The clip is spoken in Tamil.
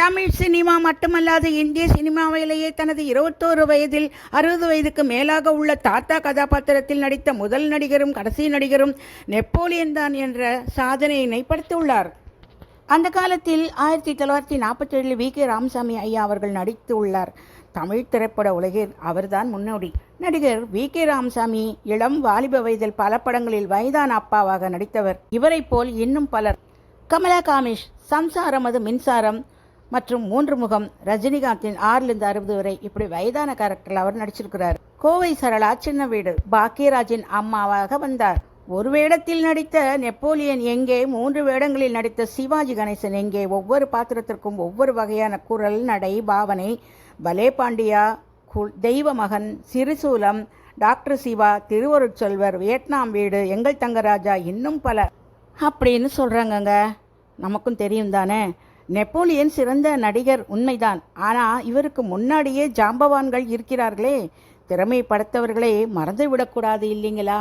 தமிழ் சினிமா மட்டுமல்லாது இந்திய சினிமாவிலேயே தனது இருபத்தோரு வயதில் அறுபது வயதுக்கு மேலாக உள்ள தாத்தா கதாபாத்திரத்தில் நடித்த முதல் நடிகரும் கடைசி நடிகரும் நெப்போலியன் தான் என்ற சாதனையினை படுத்தியுள்ளார் அந்த காலத்தில் ஆயிரத்தி தொள்ளாயிரத்தி நாற்பத்தி ஏழில் வி. கே. ராமசாமி ஐயா அவர்கள் நடித்து உள்ளார் தமிழ் திரைப்பட உலகில் அவர்தான் முன்னோடி. நடிகர் வி. கே. ராமசாமி இளம் வாலிப வயதில் பல படங்களில் வயதான அப்பாவாக நடித்தவர். இவரைப் போல் இன்னும் பலர். கமலா காமிஷ் சம்சாரம் அது மின்சாரம் மற்றும் மூன்று முகம் ரஜினிகாந்தின் ஆறிலிருந்து அறுபது வரை. இப்படி வயதான கேரக்டரில் அவர் நடிச்சிருக்கிறார். கோவை சரளா சின்ன வீடு. பாக்கியராஜின் அம்மாவாக வந்தார். ஒரு வேடத்தில் நடித்த நெப்போலியன் எங்கே மூன்று வேடங்களில் நடித்த சிவாஜி கணேசன் எங்கே ஒவ்வொரு பாத்திரத்திற்கும் ஒவ்வொரு வகையான குரல் நடை பாவனை பலே பாண்டியா குல் தெய்வ மகன் சிறுசூலம் டாக்டர் சிவா திருவருட்செல்வர் வியட்நாம் வீடு எங்கள் தங்கராஜா இன்னும் பல. அப்படின்னு சொல்கிறாங்கங்க நமக்கும் தெரியும் தானே நெப்போலியன் சிறந்த நடிகர் உண்மைதான். ஆனால் இவருக்கு முன்னாடியே ஜாம்பவான்கள் இருக்கிறார்களே. திறமை படைத்தவர்களே மறந்து விடக்கூடாது இல்லைங்களா?